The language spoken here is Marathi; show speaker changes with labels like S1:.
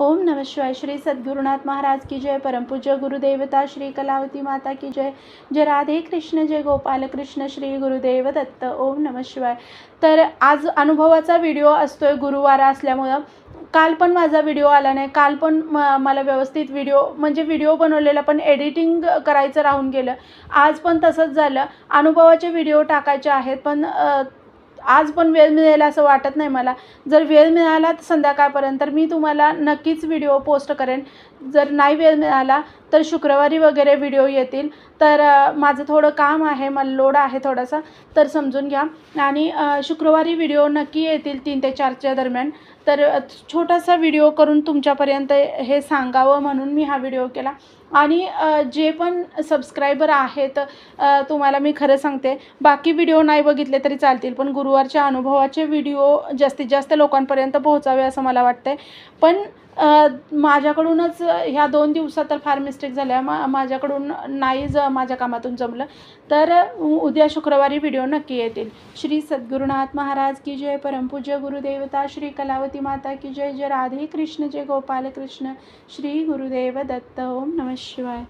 S1: ओम नमः शिवाय. श्री सद्गुरुनाथ महाराज की जय. परमपूज्य गुरुदेवता श्री कलावती माता की जय. जय राधे कृष्ण जय गोपाल कृष्ण श्री गुरुदेव दत्त. ओम नमः शिवाय. तर आज अनुभवाचा व्हिडिओ असतोय गुरुवार असल्यामुळं. काल पण माझा व्हिडिओ आला नाही. काल पण म मला व्यवस्थित व्हिडिओ म्हणजे व्हिडिओ बनवलेला पण एडिटिंग करायचं राहून गेलं. आज पण तसंच झालं. अनुभवाचे व्हिडिओ टाकायचे आहेत पण आज पण वेळ मिळेल असं वाटत नाही मला. जर वेळ मिळाला तर संध्याकाळपर्यंत मी तुम्हाला नक्कीच व्हिडिओ पोस्ट करेन. जर नाही वेळ मिळाला तर शुक्रवारी वगैरे व्हिडिओ येतील. तर माझं थोडं काम आहे मला लोड आहे थोडासा तर समजून घ्या. आणि शुक्रवारी व्हिडिओ नक्की येतील तीन ते चारच्या दरम्यान. तर छोटासा व्हिडिओ करून तुमच्यापर्यंत हे सांगावं म्हणून मी हा व्हिडिओ केला. आणि जे पण सबस्क्रायबर आहेत तुम्हाला मी खरं सांगते बाकी व्हिडिओ नाही बघितले तरी चालतील पण गुरुवारच्या अनुभवाचे व्हिडिओ जास्तीत जास्त लोकांपर्यंत पोहोचावे असं मला वाटतं पण माझ्याकडूनच ह्या दोन दिवसात तर फार मिस मिस्टेक झाल्या. मा माझ्याकडून नाही ज माझ्या कामातून जमलं तर उद्या शुक्रवारी व्हिडिओ नक्की येतील. श्री सद्गुरुनाथ महाराज की जय परमपूज्य गुरुदेवता श्री कलावती माता की जय जय राधे कृष्ण जय गोपाल कृष्ण श्री गुरुदेव दत्त. ओम नमः शिवाय.